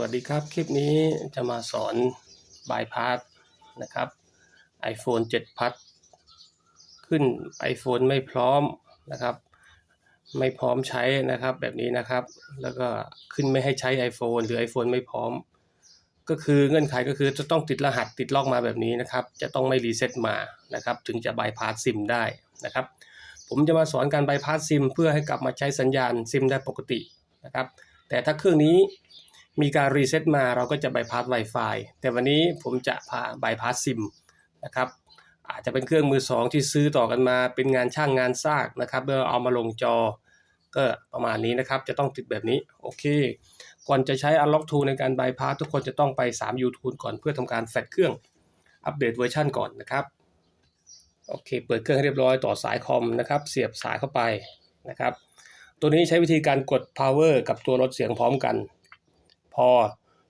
วัสดีครับ คลิปนี้จะมาสอนบายพาสนะครับ iPhone 7พัดขึ้น iPhone ไม่พร้อมนะครับ ไม่พร้อมใช้นะครับแบบนี้นะครับ แล้วก็ขึ้นไม่ให้ใช้ iPhone หรือ iPhone ไม่พร้อม ก็คือเงื่อนไขก็คือจะต้องติดรหัสติดล็อกมาแบบนี้นะครับ จะต้องไม่รีเซ็ตมานะครับ ถึงจะบายพาสซิมได้นะครับ ผมจะมาสอนการบายพาสซิมเพื่อให้กลับมาใช้สัญญาณซิมได้ปกตินะครับ แต่ถ้าเครื่องนี้ มีการรีเซ็ตมาเราก็จะบายพาส Wi-Fi แต่วันนี้ผมจะพาบายพาสซิมนะครับอาจจะเป็นเครื่องมือสองที่ซื้อต่อกันมาเป็นงานช่างงานซากนะครับเมื่อเอามาลงจอก็ประมาณนี้นะครับ จะต้องติดแบบนี้ โอเค ก่อนจะใช้ Unlock Tool ในการบายพาสทุกคนจะต้องไป3 u t u b e ก่อนเพื่อทำการแฟลชเครื่องอัปเดตเวอร์ชันก่อนนะครับโอเค เปิดเครื่องให้เรียบร้อยต่อสายคอมนะครับ เสียบสายเข้าไปนะครับ ตัวนี้ใช้วิธีการกด power กับตัวลดเสียงพร้อมกัน พอ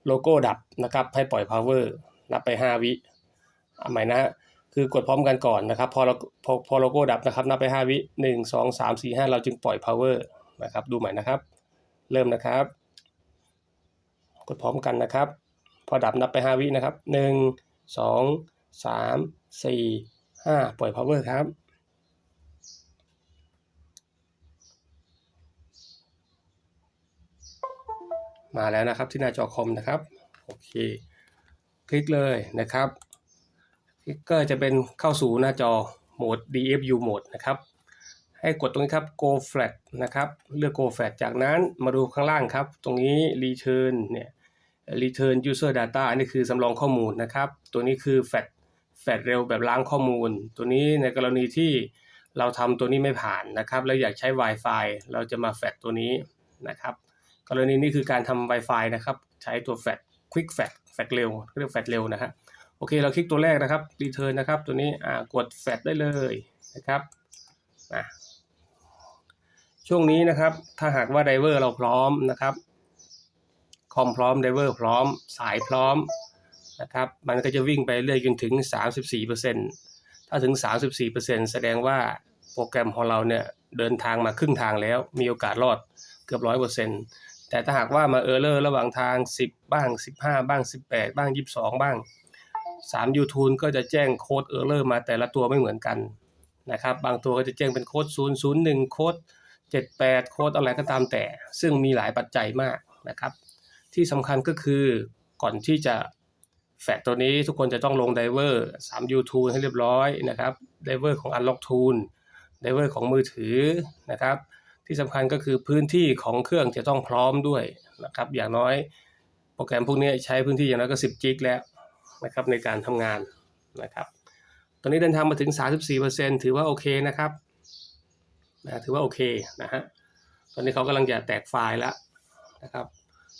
โลโก้ดับนะครับให้ปล่อย power นับไป 5 วิเอาใหม่นะฮะคือกดพร้อมกันก่อนนะครับ พอเราพอพอโลโก้ดับนะครับ นับไป 5 วิ 1 2 3 4 5 เราจึงปล่อย power นะครับ ดูใหม่นะครับ เริ่มนะครับ กดพร้อมกันนะครับ พอดับนับไป 5 วินะครับ 1 2 3 4 5 ปล่อย power ครับ มาแล้วนะครับที่หน้าจอคอมนะครับโอเคคลิกเลยนะครับคลิกก็จะเป็นเข้าสู่หน้าจอโหมด DFU โหมดนะครับให้กดตรงนี้ครับ Go Flat นะครับเลือก Go Flat จากนั้นมาดูข้างล่างครับ ตรงนี้ Return เนี่ย Return User Data อันนี้คือสำรองข้อมูลนะครับ ตัวนี้คือ Flat Flat เร็วแบบล้างข้อมูล ตัวนี้ในกรณีที่เราทำตัวนี้ไม่ผ่านนะครับ แล้วอยากใช้ Wi-Fi เราจะมา Flat ตัวนี้นะครับ กรณีนี้คือการทำ Wi-Fi นะครับ ใช้ตัว Flat Quick Flat Flat เร็วเรียก Flat เร็วนะฮะโอเคเราคลิกตัวแรกนะครับ Return นะครับ ตัวนี้อ่ากด Flat ได้เลยนะครับอะช่วงนี้นะครับ ถ้าหากว่าไดเวอร์เราพร้อมนะครับคอมพร้อมไดเวอร์พร้อม สายพร้อมนะครับมันก็จะวิ่งไปเรื่อยจนถึง 34%ถ้าถึง 34%แสดงว่าโปรแกรมของเราเนี่ยเดินทางมาครึ่งทางแล้ว มีโอกาสรอดเกือบ100% แต่ถ้าหากว่ามาเออร์เลอร์ระหว่างทาง 10 บ้าง 15 บ้าง 18 บ้าง 22 บ้าง3 YouTube ก็จะแจ้งโค้ดเออร์เลอร์มาแต่ละตัวไม่เหมือนกันนะครับบางตัวก็จะแจ้งเป็นโค้ด 001 โค้ด 78 โค้ดอะไรก็ตามแต่ ซึ่งมีหลายปัจจัยมากนะครับ ที่สำคัญก็คือก่อนที่จะแฟกตัวนี้ทุกคนจะต้องลงไดเวอร์3 YouTube ให้เรียบร้อยนะครับไดเวอร์ของ Unlock Tool ไดเวอร์ของมือถือนะครับ ที่สำคัญก็คือพื้นที่ของเครื่องจะต้องพร้อมด้วยนะครับอย่างน้อยโปรแกรมพวกนี้ใช้พื้นที่อย่างน้อยก็ 10 จิกแล้วนะครับในการทำงานนะครับตอนนี้เดินทางมาถึง 34%ถือว่าโอเคนะครับนะถือว่าโอเคนะฮะตอนนี้เขากำลังจะแตกไฟล์แล้วนะครับ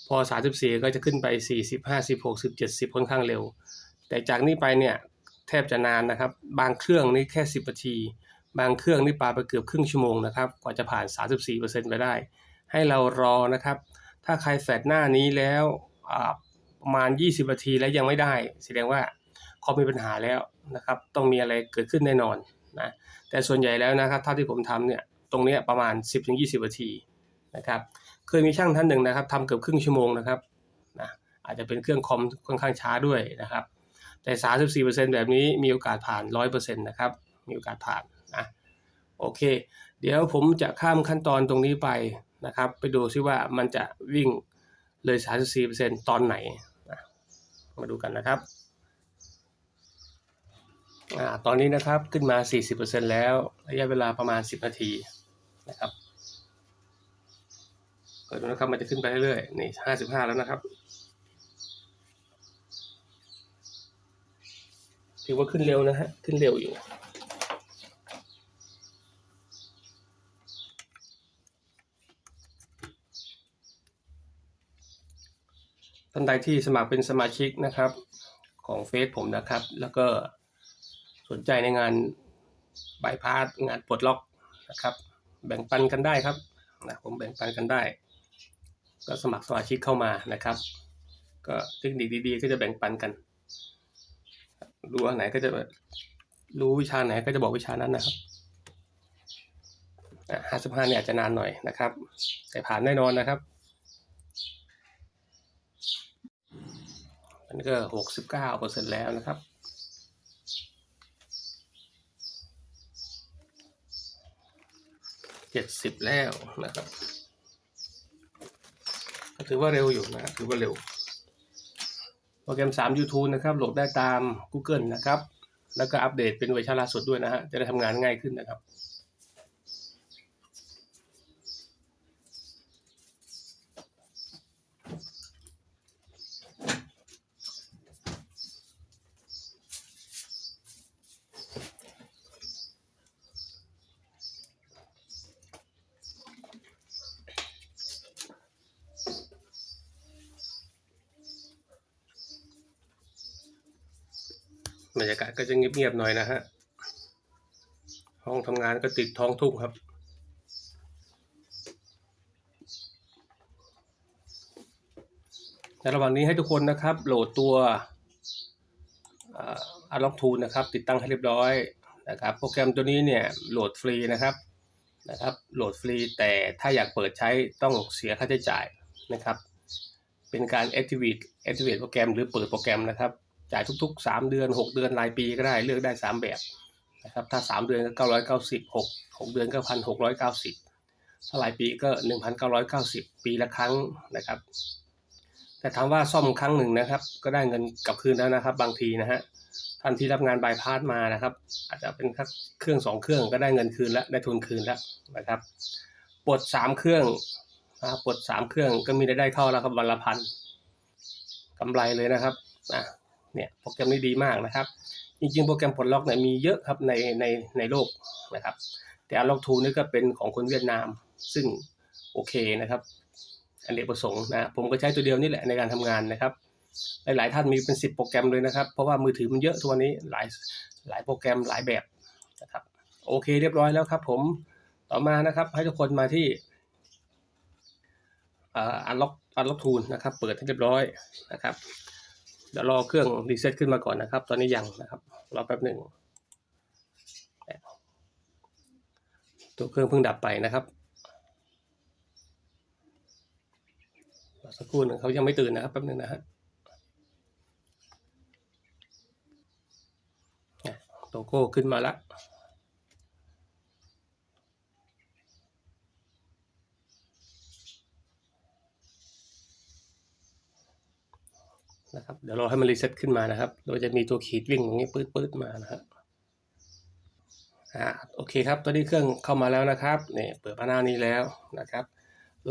พอ 34 ก็จะขึ้นไป 40 50 60 70 ค่อนข้างเร็ว แต่จากนี้ไปเนี่ยแทบจะนานนะครับ บางเครื่องนี่แค่ 10นาที บางเครื่องนี่ปาไปเกือบครึ่งชั่วโมงนะครับกว่าจะผ่าน 34%ไปได้ ให้เรารอนะครับ ถ้าใครแฟดหน้านี้แล้วประมาณ 20นาทีแล้วยังไม่ได้ แสดงว่าคอมมีปัญหาแล้วนะครับ ต้องมีอะไรเกิดขึ้นแน่นอนนะแต่ส่วนใหญ่แล้วนะครับเท่าที่ผมทำเนี่ยตรงนี้ประมาณ 10-20นาทีนะครับเคยมีช่างท่านหนึ่งนะครับทำเกือบครึ่งชั่วโมงนะครับนะอาจจะเป็นเครื่องคอมค่อนข้างช้าด้วยนะครับ แต่ 34%แบบนี้มีโอกาสผ่าน 100%นะครับมีโอกาสผ่าน นะโอเค เดี๋ยวผมจะข้ามขั้นตอนตรงนี้ไปนะครับ ไปดูซิว่ามันจะวิ่งเลย 34%ตอนไหนนะมาดูกันนะครับอตอนนี้นะครับขึ้นมา 40%แล้วระยะเวลาประมาณ 10 นาทีนะครับเกิดดูนะครับมันจะขึ้นไปเรื่อยๆนี่ 55 แล้วนะครับถือว่าขึ้นเร็วนะฮะ ขึ้นเร็วอยู่ ท่านใดที่สมัครเป็นสมาชิกนะครับ ของเฟซผมนะครับ แล้วก็สนใจในงานบายพาสงานปลดล็อกนะครับ แบ่งปันกันได้ครับนะผมแบ่งปันกันได้ ก็สมัครสมาชิกเข้ามานะครับ ก็เทคนิคดีๆ ก็จะแบ่งปันกันรู้อันไหนก็จะรู้วิชาไหนก็จะบอกวิชานั้นนะครับห้าสิบห้าเนี่ยอาจจะนานหน่อยนะครับ แต่ผ่านแน่นอนนะครับ นนี้ก็หกสิบเก้าเปอร์เซ็นต์แล้วนะครับ เจ็ดสิบแล้วนะครับถือว่าเร็วอยู่นะถือว่าเร็ว โปรแกรม 3 YouTube นะครับโหลดได้ตาม Google นะครับ แล้วก็อัปเดตเป็นเวอร์ชันล่าสุดด้วยนะฮะ จะได้ทำงานง่ายขึ้นนะครับ บรรยากาศก็จะเงียบๆหน่อยนะฮะ ห้องทำงานก็ติดท้องทุ่งครับ ในระหว่างนี้ให้ทุกคนนะครับ โหลดตัวอาร์ล็อกทูนะครับ ติดตั้งให้เรียบร้อยนะครับ โปรแกรมตัวนี้เนี่ยโหลดฟรีนะครับนะครับ โหลดฟรีแต่ถ้าอยากเปิดใช้ต้องเสียค่าใช้จ่ายนะครับ เป็นการ activate activate โปรแกรมหรือเปิดโปรแกรมนะครับ จ่ายทุกๆ 3 เดือน 6 เดือนรายปีก็ได้เลือกได้ 3 แบบนะครับถ้า 3 เดือนก็990 6 6 เดือนก็1,690ถ้ารายปีก็ 1,990 ปีละครั้งนะครับ แต่ถามว่าซ่อมครั้งหนึ่งนะครับ ก็ได้เงินกลับคืนแล้วนะครับ บางทีนะฮะท่านที่รับงานบายพาสมานะครับ อาจจะเป็นเครื่องสองเครื่องก็ได้เงินคืนแล้วได้ทุนคืนแล้วนะครับปลดสามเครื่องนะครับปลดสามเครื่องก็มีรายได้เข้าแล้วครับวันละพันกำไรเลยนะครับนะ เนี่ยโปรแกรมนี้ดีมากนะครับ จริงๆ โปรแกรมปลดล็อกเนี่ยมีเยอะครับในในในโลกนะครับ แต่อัลล็อกทูนี่ก็เป็นของคนเวียดนาม ซึ่งโอเคนะครับอันเดกประสงค์นะผมก็ใช้ตัวเดียวนี่แหละในการทำงานนะครับ หลายๆท่านมีเป็นสิบโปรแกรมเลยนะครับ เพราะว่ามือถือมันเยอะทุกวันนี้หลายหลายโปรแกรมหลายแบบนะครับโอเคเรียบร้อยแล้วครับ ผมต่อมานะครับให้ทุกคนมาที่อันล็อกอันล็อกทูนนะครับ เปิดให้เรียบร้อยนะครับ ดี๋ยวรอเครื่องรีเซ็ตขึ้นมาก่อนนะครับ ตอนนี้ยังนะครับ รอแป๊บหนึ่งตัวเครื่องเพิ่งดับไปนะครับรอสักครู่หนึ่งเขายังไม่ตื่นนะครับแป๊บหนึ่งนะฮะโลโก้ขึ้นมาแล้ว นะครับเดี๋ยวรอให้มันรีเซ็ตขึ้นมานะครับโดยจะมีตัวขีดวิ่งตรงนี้ปื๊ดปื๊ดมานะครับอ่าโอเคครับ ตอนนี้เครื่องเข้ามาแล้วนะครับเนี่ยเปิดพานานี้แล้วนะครับ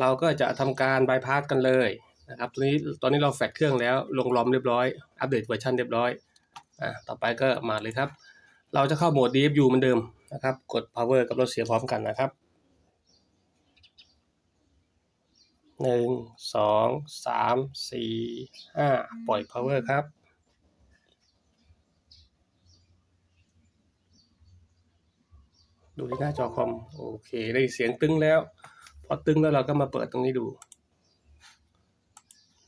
เราก็จะทำการบายพาสกันเลยนะครับตัวนี้ตอนนี้เราแฟดเครื่องแล้วลงลอมเรียบร้อยอัปเดตเวอร์ชันเรียบร้อยอ่าต่อไปก็มาเลยครับ เราจะเข้าโหมด DFU เหมือนเดิมนะครับ กด power กับรถเสียพร้อมกันนะครับ หนึ่งสองสามสี่ห้าปล่อย power ครับ ดูที่หน้าจอคอม โอเค ได้เสียงตึงแล้ว พอตึงแล้วเราก็มาเปิดตรงนี้ดู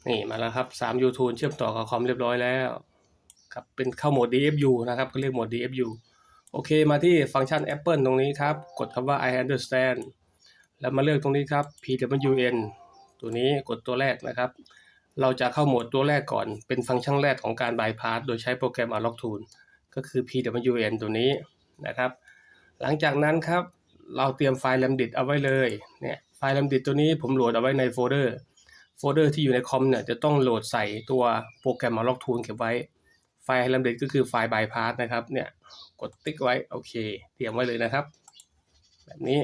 นี่มาแล้วครับ3 YouTube เชื่อมต่อกับคอมเรียบร้อยแล้วครับเป็นเข้าโหมด DFU นะครับก็เรียกโหมด DFU โอเค มาที่ฟังก์ชัน Apple ตรงนี้ครับ กดคำว่า I understand แล้วมาเลือกตรงนี้ครับ PWN ตัวนี้กดตัวแรกนะครับ เราจะเข้าโหมดตัวแรกก่อน เป็นฟังก์ชันแรกของการ bypass โดยใช้โปรแกรม Unlock Tool ก็คือ PWN ตัวนี้นะครับ หลังจากนั้นครับ เราเตรียมไฟล์ lambda เอาไว้เลยเนี่ยไฟล์ lambda ตัวนี้ผมโหลดเอาไว้ในโฟลเดอร์โฟลเดอร์ที่อยู่ในคอมเนี่ยจะต้องโหลดใส่ตัวโปรแกรม Unlock Tool เก็บไว้ไฟล์ lambda ก็คือไฟล์ bypass นะครับเนี่ยกดติ๊กไว้โอเค เตรียมไว้เลยนะครับ แบบนี้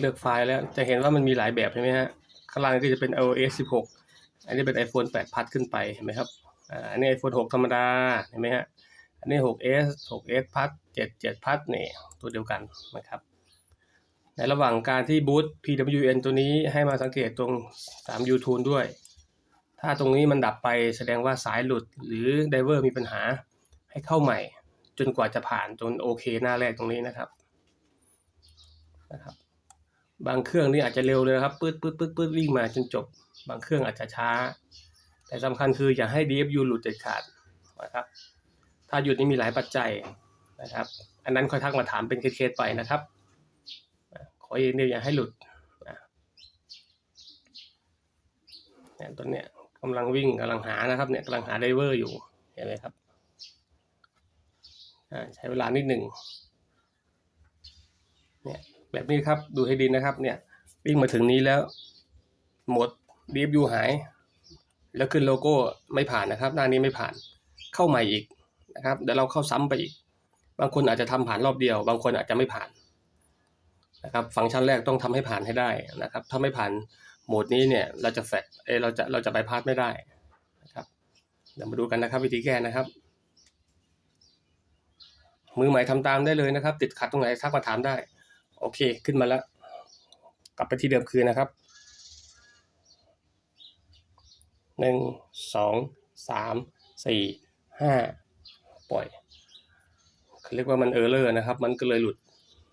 เลือกไฟล์แล้วจะเห็นว่ามันมีหลายแบบใช่ไหมฮะข้างล่างก็จะเป็น iOS 16 อันนี้เป็น iPhone 8พัดขึ้นไปเห็นไหมครับอ่าอันนี้ iPhone 6 ธรรมดาเห็นไหมฮะอันนี้ 6s 6s พัด7 7พัดนี่ตัวเดียวกันนะครับในระหว่างการที่บูต PWN ตัวนี้ให้มาสังเกตตรง3 U Tune ด้วย ถ้าตรงนี้มันดับไปแสดงว่าสายหลุดหรือไดเวอร์มีปัญหาให้เข้าใหม่ จนกว่าจะผ่านจนโอเคหน้าแรกตรงนี้นะครับนะครับ บางเครื่องนี่อาจจะเร็วเลยนะครับปื๊ดปื๊ดปื๊ดปื๊ดวิ่งมาจนจบ บางเครื่องอาจจะช้า แต่สำคัญคืออย่าให้ DFU หลุดเด็ดขาดนะครับ ถ้าหยุดนี่มีหลายปัจจัยนะครับ อันนั้นค่อยทักมาถามเป็นเคสๆไปนะครับ ขอเองเดียวอย่าให้หลุดนะเนี่ยตัวเนี้ยกำลังวิ่งกำลังหานะครับเนี่ยกำลังหาไดเวอร์อยู่เห็นไหมครับใช้เวลานิดหนึ่งเนี่ย แบบนี้ครับดูให้ดีนะครับ เนี่ยวิ่งมาถึงนี้แล้ว หมด DFU หาย แล้วขึ้นโลโก้ไม่ผ่านนะครับ หน้านี้ไม่ผ่านเข้าใหม่อีกนะครับเดี๋ยวเราเข้าซ้ำไปอีก บางคนอาจจะทำผ่านรอบเดียว บางคนอาจจะไม่ผ่านนะครับฟังก์ชันแรกต้องทำให้ผ่านให้ได้นะครับ ถ้าไม่ผ่านโหมดนี้เนี่ยเราจะแฟดเอเราจะเราจะไปพาสไม่ได้นะครับเดี๋ยวมาดูกันนะครับวิธีแก้นะครับ มือใหม่ทำตามได้เลยนะครับ ติดขัดตรงไหนทักมาถามได้ โอเคขึ้นมาแล้ว กลับไปที่เดิมคืนนะครับหนึ่งสองสามสี่ห้าปล่อยเขาเรียกว่ามันเออร์เลอร์นะครับ มันก็เลยหลุด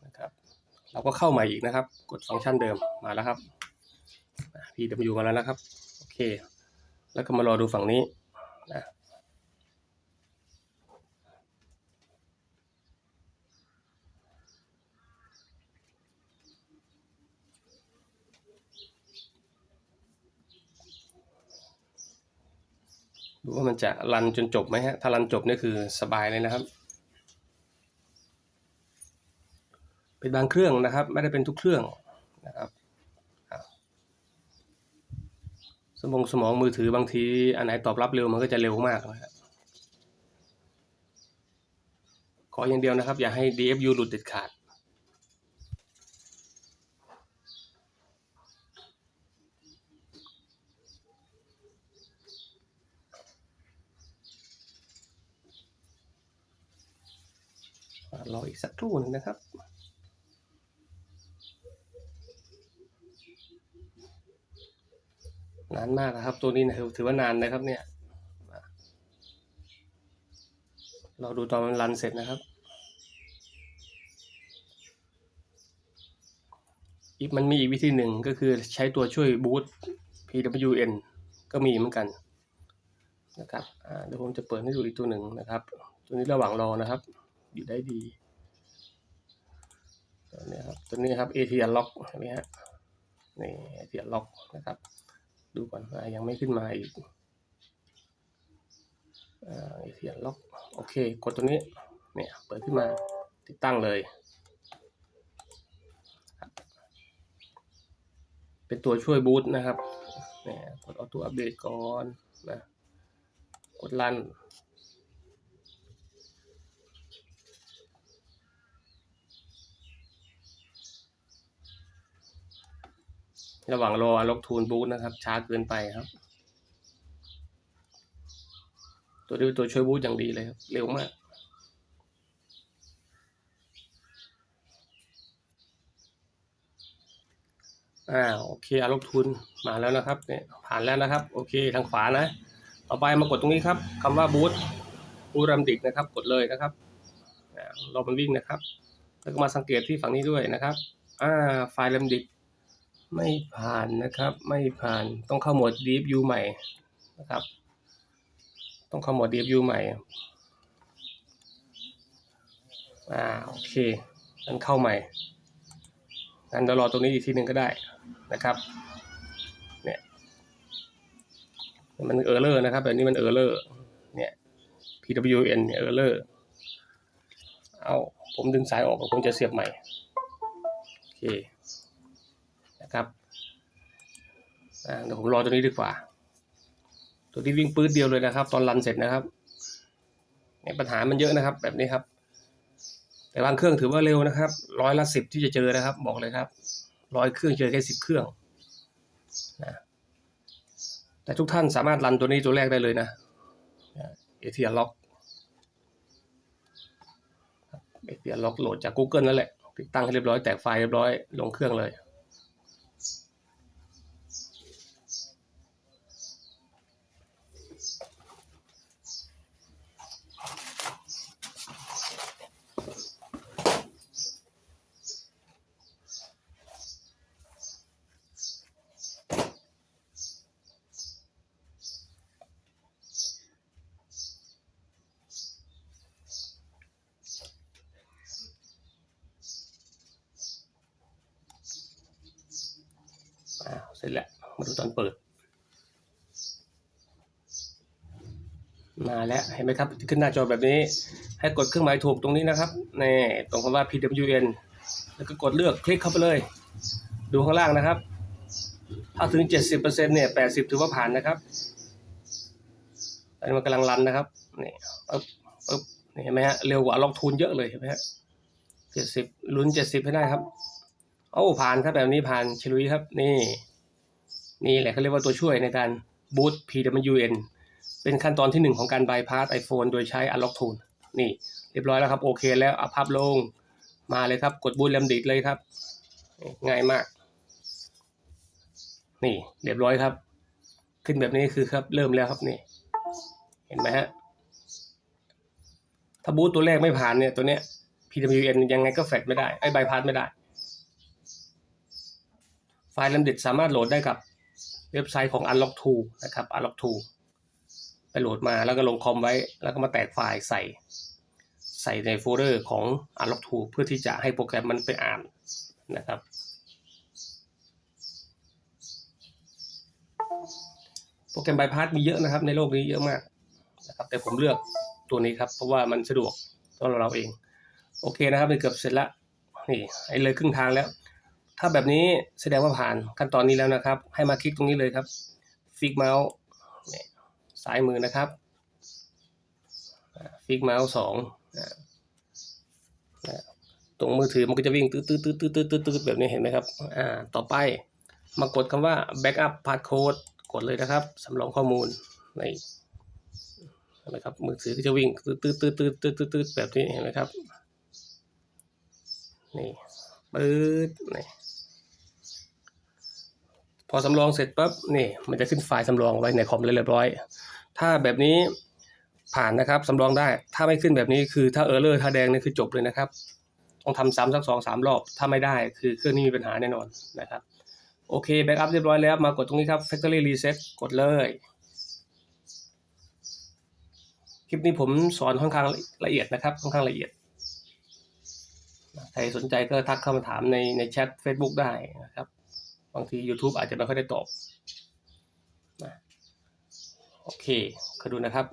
นะครับ เราก็เข้าใหม่อีกนะครับ กดฟังก์ชันเดิมมาแล้วครับ PW มาแล้วนะครับ โอเค แล้วก็มารอดูฝั่งนี้นะ ดูว่ามันจะรันจนจบไหมฮะ ถ้ารันจบนี่คือสบายเลยนะครับ เป็นบางเครื่องนะครับ ไม่ได้เป็นทุกเครื่องนะครับสมองสมองมือถือบางที อันไหนตอบรับเร็วมันก็จะเร็วมากนะครับขออย่างเดียวนะครับ อย่าให้ DFU หลุดเด็ดขาด รออีกสักครู่หนึ่งนะครับนานมากนะครับ ตัวนี้นะถือว่านานนะครับ เนี่ย เราดูตอนมันรันเสร็จนะครับอีกมันมีอีกวิธีหนึ่งก็คือใช้ตัวช่วยบูต PWN ก็มีเหมือนกันนะครับเดี๋ยวผมจะเปิดให้ดูอีกตัวหนึ่งนะครับ ตัวนี้ระหว่างรอนะครับ อยู่ได้ดีตัวนี้ครับตัวนี้ครับ ATL lock นไหมฮะนี่ ATL lock นะครับ ดูก่อนยังไม่ขึ้นมาอีกอ่า ATL lock โอเคกดตัวนี้เนี่ยเปิดขึ้นมาติดตั้งเลย เป็นตัวช่วยบูตนะครับเนี่ยกดเอาตัวอัปเดตก่อนนะกดรัน ระหว่างรอล็อกทูนบูตนะครับ ช้าเกินไปครับ ตัวนี้ตัวช่วยบูตอย่างดีเลยครับ เร็วมาก อ่าโอเคอาล็อกทุนมาแล้วนะครับเนี่ยผ่านแล้วนะครับ โอเคทางขวานะ ต่อไปมากดตรงนี้ครับคำว่าบูตบูรัมดิกนะครับ กดเลยนะครับอ่ารอมันวิ่งนะครับ แล้วก็มาสังเกตที่ฝั่งนี้ด้วยนะครับ อ่าไฟล์รัมดิก ไม่ผ่านนะครับ ไม่ผ่านต้องเข้าโหมด Deep View ใหม่นะครับ ต้องเข้าโหมด Deep View ใหม่อ่าโอเคงั้นเข้าใหม่งั้นเดี๋ยวรอตรงนี้อีกทีหนึ่งก็ได้นะครับเนี่ยมันเออร์เลอร์นะครับแบบนี้มันเออร์เลอร์เนี่ย PWN เนี่ยเออร์เลอร์เอาผมดึงสายออกผมจะเสียบใหม่โอเค นะครับเดี๋ยวผมรอตัวนี้ดีกว่า ตัวที่วิ่งปื้ดเดียวเลยนะครับ ตอนรันเสร็จนะครับเนี่ยปัญหามันเยอะนะครับ แบบนี้ครับ แต่บางเครื่องถือว่าเร็วนะครับร้อยละสิบที่จะเจอนะครับ บอกเลยครับร้อยเครื่องเจอแค่สิบเครื่องนะแต่ทุกท่านสามารถรันตัวนี้ตัวแรกได้เลยนะเอทีล็อกเอทีล็อกโหลดจาก Google นั่นแหละติดตั้งให้เรียบร้อยแตกไฟล์เรียบร้อยลงเครื่องเลย อ่าเสร็จแล้วมาดูตอนเปิด มาแล้วเห็นไหมครับ ขึ้นหน้าจอแบบนี้ ให้กดเครื่องหมายถูกตรงนี้นะครับนี่ตรงคำว่า PWN แล้วก็กดเลือกคลิกเข้าไปเลย ดูข้างล่างนะครับ ถ้าถึง 70%เนี่ย 80 ถือว่าผ่านนะครับอันนี้มันกำลังรันนะครับนี่ปึ๊บปึ๊บนี่เห็นไหมฮะเร็วกว่าล็อกทูนเยอะเลยเห็นไหมฮะ70ลุ้น70ให้ได้ครับ โอ้ผ่านครับแบบนี้ผ่านฉลุยครับนี่ นี่แหละเขาเรียกว่าตัวช่วยในการบูต PWN เป็นขั้นตอนที่หนึ่งของการบายพาส iPhone โดยใช้ Unlock Tool นี่ เรียบร้อยแล้วครับ โอเคแล้วอัพภาพลงมาเลยครับ กดบูตแลมดิดเลยครับ ง่ายมาก นี่เรียบร้อยครับ ขึ้นแบบนี้คือครับ เริ่มแล้วครับนี่ เห็นไหมฮะ ถ้าบูตตัวแรกไม่ผ่านเนี่ยตัวเนี้ย PWN ยังไงก็แฟลชไม่ได้ไอ้บายพาสไม่ได้ ไฟล์แลมดิดสามารถโหลดได้กับ เว็บไซต์ของ Unlock Tool นะครับ Unlock Tool ไปโหลดมาแล้วก็ลงคอมไว้ แล้วก็มาแตกไฟล์ใส่ ใส่ในโฟลเดอร์ของ Unlock Tool เพื่อที่จะให้โปรแกรมมันไปอ่านนะครับ โปรแกรมบายพาสมีเยอะนะครับ ในโลกนี้เยอะมากนะครับแต่ผมเลือกตัวนี้ครับ เพราะว่ามันสะดวกสำหรับเราเอง โอเคนะครับเป็นเกือบเสร็จละนี่ไอ้เลยครึ่งทางแล้ว ถ้าแบบนี้แสดงว่าผ่านขั้นตอนนี้แล้วนะครับ ให้มาคลิกตรงนี้เลยครับ ฟิกเมาส์ซ้ายมือนะครับ ฟิกเมาส์สองตรงมือถือมันก็จะวิ่งตืดตืดตืดตืดตืดตืดตืดแบบนี้เห็นไหมครับอ่าต่อไปมากดคำว่า backup passcode กดเลยนะครับสำรองข้อมูลนี่เห็นไหมครับมือถือก็จะวิ่งตืดตืดตืดตืดตืดตืดตืดแบบนี้เห็นไหมครับนี่ปื๊ดนี่ พอสำรองเสร็จปั๊บนี่มันจะขึ้นไฟล์สำรองไว้ในคอมเรียบร้อย ถ้าแบบนี้ผ่านนะครับสำรองได้ ถ้าไม่ขึ้นแบบนี้คือถ้าเออร์เลอร์ถ้าแดงนี่คือจบเลยนะครับ ต้องทำซ้ำสักสองสามรอบ ถ้าไม่ได้คือเครื่องนี้มีปัญหาแน่นอนนะครับ โอเคแบ็กอัพเรียบร้อยแล้วมากดตรงนี้ครับ Factory Reset กดเลยคลิปนี้ผมสอนค่อนข้างละเอียดนะครับค่อนข้างละเอียด ใครสนใจก็ทักเข้ามาถามในในแชท Facebook ได้นะครับ บางที YouTube อาจจะไม่ค่อยได้ตอบนะโอเคก็ดูนะครับ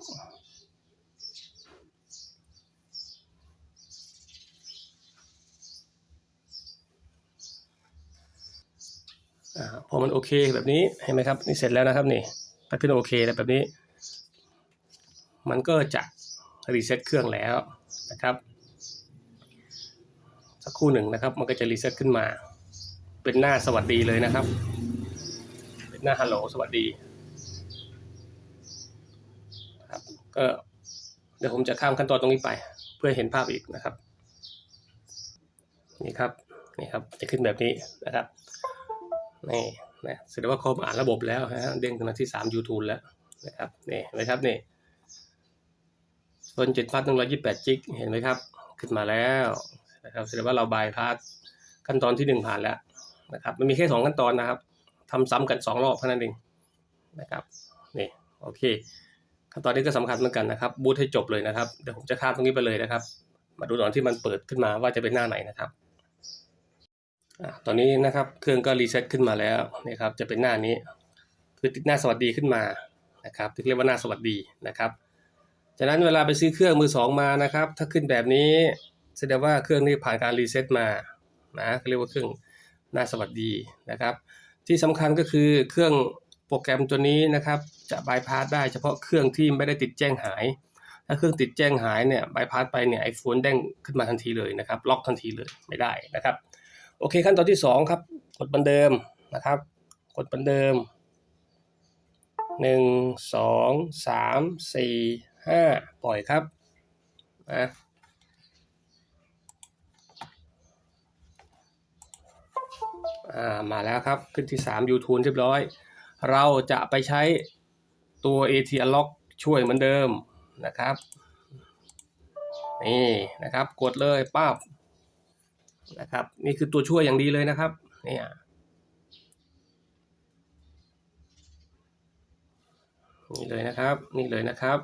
อ่าพอมันโอเคแบบนี้เห็นไหมครับ นี่เสร็จแล้วนะครับนี่ถ้าขึ้นโอเคแล้วแบบนี้ มันก็จะรีเซ็ตเครื่องแล้วนะครับ สักครู่หนึ่งนะครับ มันก็จะรีเซ็ตขึ้นมา เป็นหน้าสวัสดีเลยนะครับ เป็นหน้าฮัลโหลสวัสดีครับ ก็เดี๋ยวผมจะข้ามขั้นตอนตรงนี้ไป เพื่อเห็นภาพอีกนะครับ นี่ครับนี่ครับ จะขึ้นแบบนี้นะครับนี่นะแสดงว่าคอมอ่านระบบแล้วฮะเด้งขึ้นมาที่สามยูทูนแล้วนะครับนี่เห็นไหมครับนี่ส่วนเจ็ดพันหนึ่งร้อยยี่สิบแปดจิกเห็นไหมครับ ขึ้นมาแล้วนะครับแสดงว่าเราบายพาสขั้นตอนที่หนึ่งผ่านแล้ว นะครับมันมีแค่สองขั้นตอนนะครับทำซ้ำกันสองรอบเท่านั้นเองนะครับนี่โอเคขั้นตอนนี้ก็สำคัญเหมือนกันนะครับ บูตให้จบเลยนะครับเดี๋ยวผมจะข้ามตรงนี้ไปเลยนะครับ มาดูตอนที่มันเปิดขึ้นมาว่าจะเป็นหน้าไหนนะครับตอนนี้นะครับเครื่องก็รีเซ็ตขึ้นมาแล้วนี่ครับจะเป็นหน้านี้คือติดหน้าสวัสดีขึ้นมานะครับที่เรียกว่าหน้าสวัสดีนะครับ จากนั้นเวลาไปซื้อเครื่องมือสองมานะครับ ถ้าขึ้นแบบนี้แสดงว่าเครื่องนี้ผ่านการรีเซ็ตมานะเขาเรียกว่าเครื่อง น้าสวัสดีนะครับ ที่สำคัญก็คือเครื่องโปรแกรมตัวนี้นะครับ จะบายพาสได้เฉพาะเครื่องที่ไม่ได้ติดแจ้งหาย ถ้าเครื่องติดแจ้งหายเนี่ยบายพาสไปเนี่ยไอโฟนเด้งขึ้นมาทันทีเลยนะครับ ล็อกทันทีเลยไม่ได้นะครับ โอเคขั้นตอนที่สองครับ กดเหมือนเดิมนะครับ กดเหมือนเดิมหนึ่งสองสามสี่ห้าปล่อยครับนะ อ่ามาแล้วครับขึ้นที่ 3 YouTube เรียบร้อย เราจะไปใช้ตัว AT Unlock ช่วยเหมือนเดิมนะครับนี่นะครับกดเลยป้าบนะครับนี่คือตัวช่วยอย่างดีเลยนะครับเนี่ยนี่เลยนะครับนี่เลยนะครับ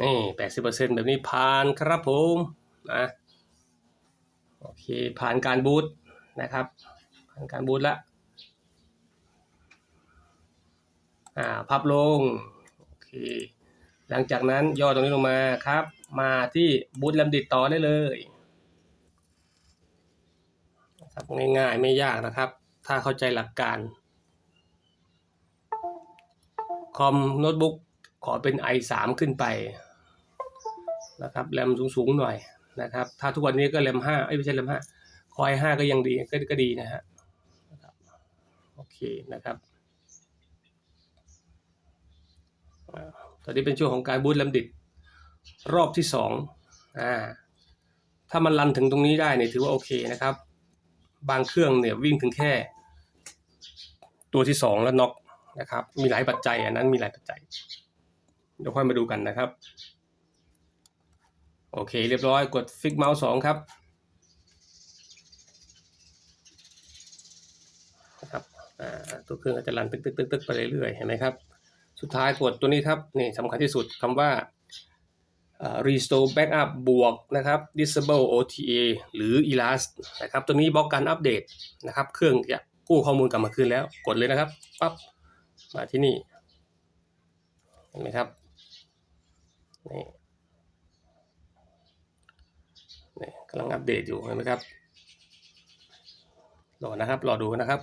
นี่แปดสิบเปอร์เซ็นแบบนี้ผ่านครับผมนะ โอเค ผ่านการบูตนะครับ ผ่านการบูตละอ่าพับลง โอเค หลังจากนั้นย่อตรงนี้ลงมาครับ มาที่บูทลมดิตต่อได้เลยครับง่ายๆไม่ยากนะครับ ถ้าเข้าใจหลักการคอมโน้ตบุ๊กขอเป็น i3 ขึ้นไปนะครับแรมสูงๆหน่อย นะครับ ถ้าทุกวันนี้ก็แรม5เอ้ยไม่ใช่แรม5คอย5ก็ยังดีก็ก็ดีนะฮะโอเคนะครับอ่าตอนนี้เป็นช่วงของการบูตแรมดิตรอบที่สองอ่าถ้ามันรันถึงตรงนี้ได้เนี่ยถือว่าโอเคนะครับ บางเครื่องเนี่ยวิ่งถึงแค่ ตัวที่สองแล้วน็อกนะครับ มีหลายปัจจัยอันนั้นมีหลายปัจจัย เดี๋ยวค่อยมาดูกันนะครับ โอเค เรียบร้อยกดฟิกเมาส์สองครับนะครับตัวเครื่องอาจจะรันตึกตึกตึกตึกไปเรื่อยๆเห็นไหมครับ สุดท้ายกดตัวนี้ครับนี่สำคัญที่สุดคำว่าอ่า restore backup บวกนะครับ disable OTA หรือ ELAS นะครับ ตัวนี้บล็อกการอัปเดตนะครับ เครื่องจะกู้ข้อมูลกลับมาคืนแล้ว กดเลยนะครับปั๊บมาที่นี่ เห็นไหมครับนี่นี่ กำลังอัปเดตอยู่เห็นไหมครับรอนะครับรอดูนะครับ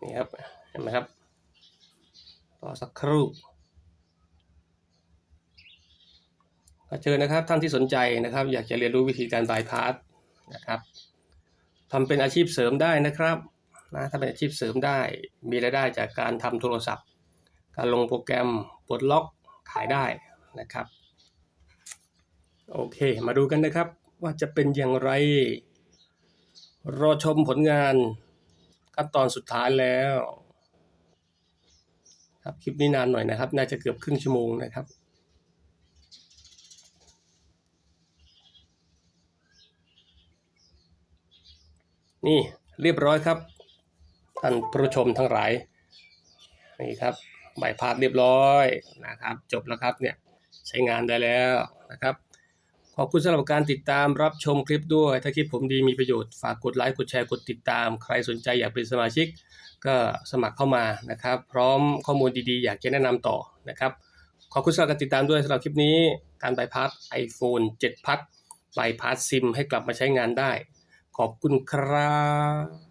นี่ครับเห็นไหมครับรอสักครู่ก็เจอนะครับท่านที่สนใจนะครับ อยากจะเรียนรู้วิธีการบายพาสนะครับทำเป็นอาชีพเสริมได้นะครับนะถ้าเป็นอาชีพเสริมได้มีรายได้จากการทำโทรศัพท์ การลงโปรแกรมปลดล็อกขายได้นะครับ โอเค มาดูกันนะครับว่าจะเป็นอย่างไร รอชมผลงานขั้นตอนสุดท้ายแล้ว ครับคลิปนี้นานหน่อยนะครับ น่าจะเกือบครึ่งชั่วโมงนะครับนี่เรียบร้อยครับท่านผู้ชมทั้งหลายนี่ครับใบพาดเรียบร้อยนะครับ จบแล้วครับเนี่ยใช้งานได้แล้วนะครับ ขอบคุณสำหรับการติดตามรับชมคลิปด้วย ถ้าคลิปผมดีมีประโยชน์ฝากกดไลค์กดแชร์กดติดตาม ใครสนใจอยากเป็นสมาชิก ก็สมัครเข้ามานะครับ พร้อมข้อมูลดีๆ อยากจะแนะนำต่อนะครับ ขอบคุณสำหรับการติดตามด้วยสำหรับคลิปนี้ การบายพาส iPhone 7 พัดบายพาสซิมให้กลับมาใช้งานได้ ขอบคุณครับ